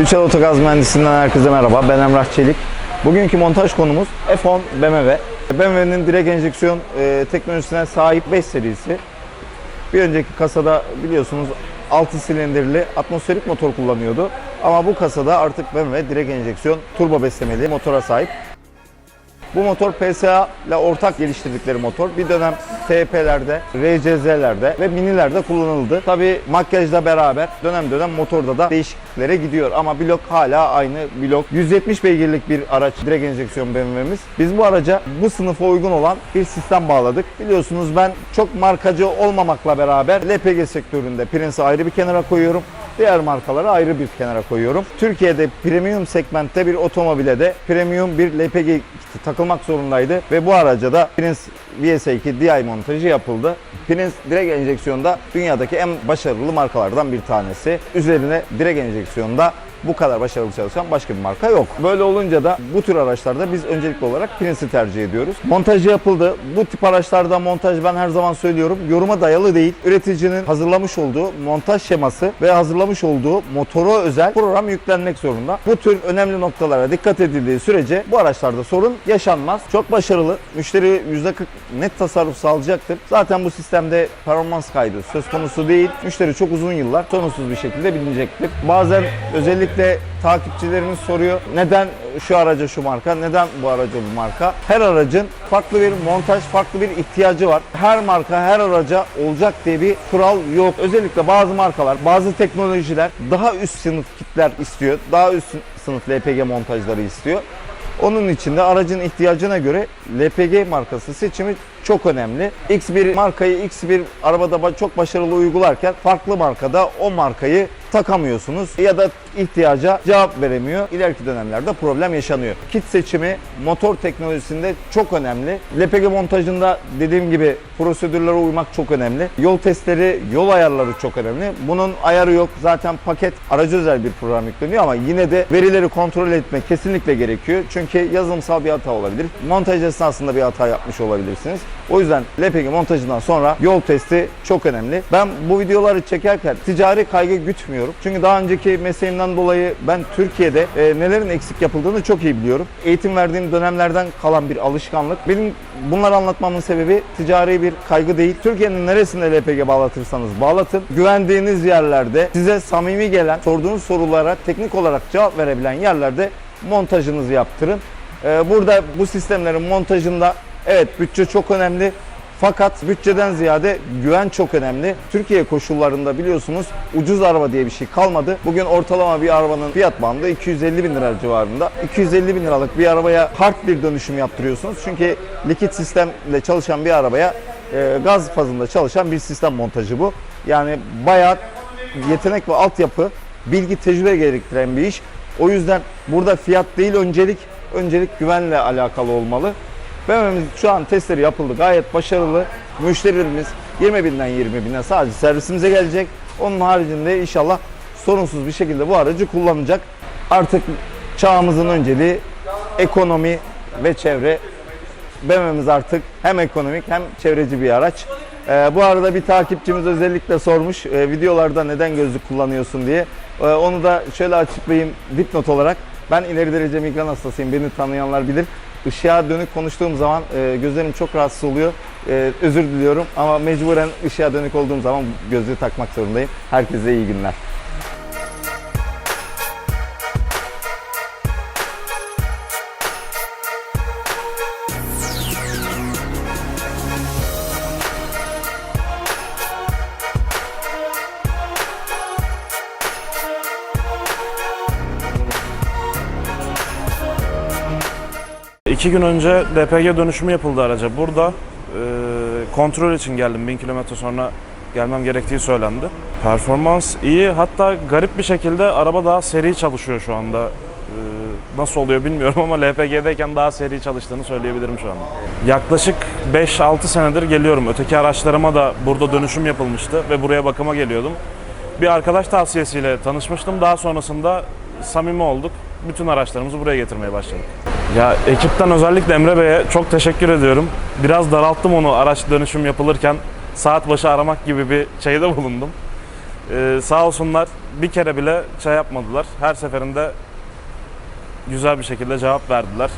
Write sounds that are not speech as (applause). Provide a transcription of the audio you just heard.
Üçel Otogaz Mühendisliğinden herkese merhaba. Ben Emrah Çelik. Bugünkü montaj konumuz F10 BMW. BMW'nin direkt enjeksiyon e, teknolojisine sahip 5 serisi. Bir önceki kasada biliyorsunuz 6 silindirli atmosferik motor kullanıyordu. Ama bu kasada artık BMW direkt enjeksiyon turbo beslemeli motora sahip. Bu motor PSA ile ortak geliştirdikleri motor. Bir dönem TP'lerde, RCZ'lerde ve minilerde kullanıldı. Tabi makyajla beraber dönem dönem motorda da değişikliklere gidiyor. Ama blok hala aynı blok. 170 beygirlik bir araç direkt enjeksiyon BMW'miz. Biz bu araca bu sınıfa uygun olan bir sistem bağladık. Biliyorsunuz ben çok markacı olmamakla beraber LPG sektöründe Prince'i ayrı bir kenara koyuyorum. Diğer markaları ayrı bir kenara koyuyorum. Türkiye'de premium segmentte bir otomobile de premium bir LPG takılmak zorundaydı ve bu araca da Prince VS2 DI montajı yapıldı. Prince direkt enjeksiyonda dünyadaki en başarılı markalardan bir tanesi. Üzerine direkt enjeksiyonda bu kadar başarılı çalışan başka bir marka yok. Böyle olunca da bu tür araçlarda biz öncelikli olarak Prince'i tercih ediyoruz. Montajı yapıldı. Bu tip araçlarda montaj ben her zaman söylüyorum yoruma dayalı değil. Üreticinin hazırlamış olduğu montaj şeması ve hazırlamış olduğu motora özel program yüklenmek zorunda. Bu tür önemli noktalara dikkat edildiği sürece bu araçlarda sorun yaşanmaz. Çok başarılı. Müşteri %40 net tasarruf sağlayacaktır. Zaten bu sistemde performans kaydı söz konusu değil. Müşteri çok uzun yıllar sorunsuz bir şekilde bilinecektir. Bazen özellikle takipçilerimiz soruyor neden şu araca şu marka, neden bu araca bu marka? Her aracın farklı bir montaj, farklı bir ihtiyacı var. Her marka her araca olacak diye bir kural yok. Özellikle bazı markalar, bazı teknolojiler daha üst sınıf kitler istiyor. Daha üst sınıf LPG montajları istiyor. Onun için de aracın ihtiyacına göre LPG markası seçimi çok önemli. X1 markayı X1 arabada ba- çok başarılı uygularken farklı markada o markayı takamıyorsunuz ya da ihtiyaca cevap veremiyor. İleriki dönemlerde problem yaşanıyor. Kit seçimi motor teknolojisinde çok önemli. LPG montajında dediğim gibi prosedürlere uymak çok önemli. Yol testleri, yol ayarları çok önemli. Bunun ayarı yok. Zaten paket aracı özel bir program yükleniyor ama yine de verileri kontrol etmek kesinlikle gerekiyor. Çünkü yazılımsal bir hata olabilir. Montaj esnasında bir hata yapmış olabilirsiniz. O yüzden LPG montajından sonra yol testi çok önemli. Ben bu videoları çekerken ticari kaygı gütmüyorum. Çünkü daha önceki mesleğimden dolayı ben Türkiye'de e, nelerin eksik yapıldığını çok iyi biliyorum. Eğitim verdiğim dönemlerden kalan bir alışkanlık. Benim bunları anlatmamın sebebi ticari bir kaygı değil. Türkiye'nin neresinde LPG bağlatırsanız bağlatın. Güvendiğiniz yerlerde size samimi gelen, sorduğunuz sorulara teknik olarak cevap verebilen yerlerde montajınızı yaptırın. Ee, Burada bu sistemlerin montajında evet bütçe çok önemli. Fakat bütçeden ziyade güven çok önemli. Türkiye koşullarında biliyorsunuz ucuz araba diye bir şey kalmadı. Bugün ortalama bir arabanın fiyat bandı 250 bin lira civarında. 250 bin liralık bir arabaya hard bir dönüşüm yaptırıyorsunuz. Çünkü likit sistemle çalışan bir arabaya e, gaz fazında çalışan bir sistem montajı bu. Yani bayağı yetenek ve altyapı, bilgi, tecrübe gerektiren bir iş. O yüzden burada fiyat değil öncelik, öncelik güvenle alakalı olmalı. BMW'miz şu an testleri yapıldı. Gayet başarılı. Müşterilerimiz 20 binden 20 bine sadece servisimize gelecek. Onun haricinde inşallah sorunsuz bir şekilde bu aracı kullanacak. Artık çağımızın önceliği ekonomi ve çevre. BMW'miz artık hem ekonomik hem çevreci bir araç. Ee, bu arada bir takipçimiz özellikle sormuş e, videolarda neden gözlük kullanıyorsun diye. Ee, onu da şöyle açıklayayım dipnot olarak. Ben ileri derece migren hastasıyım. Beni tanıyanlar bilir. Işığa dönük konuştuğum zaman e, gözlerim çok rahatsız oluyor. E, özür diliyorum ama mecburen ışığa dönük olduğum zaman gözlüğü takmak zorundayım. Herkese iyi günler. İki gün önce LPG dönüşümü yapıldı araca. Burada e, kontrol için geldim. 1000 kilometre sonra gelmem gerektiği söylendi. Performans iyi. Hatta garip bir şekilde araba daha seri çalışıyor şu anda. E, nasıl oluyor bilmiyorum ama LPG'deyken daha seri çalıştığını söyleyebilirim şu anda. Yaklaşık 5-6 senedir geliyorum. Öteki araçlarıma da burada dönüşüm yapılmıştı ve buraya bakıma geliyordum. Bir arkadaş tavsiyesiyle tanışmıştım. Daha sonrasında samimi olduk. Bütün araçlarımızı buraya getirmeye başladık. Ya ekipten özellikle Emre Bey'e çok teşekkür ediyorum. Biraz daralttım onu araç dönüşüm yapılırken saat başı aramak gibi bir şeyde (laughs) bulundum. Ee, sağ olsunlar bir kere bile şey yapmadılar. Her seferinde güzel bir şekilde cevap verdiler.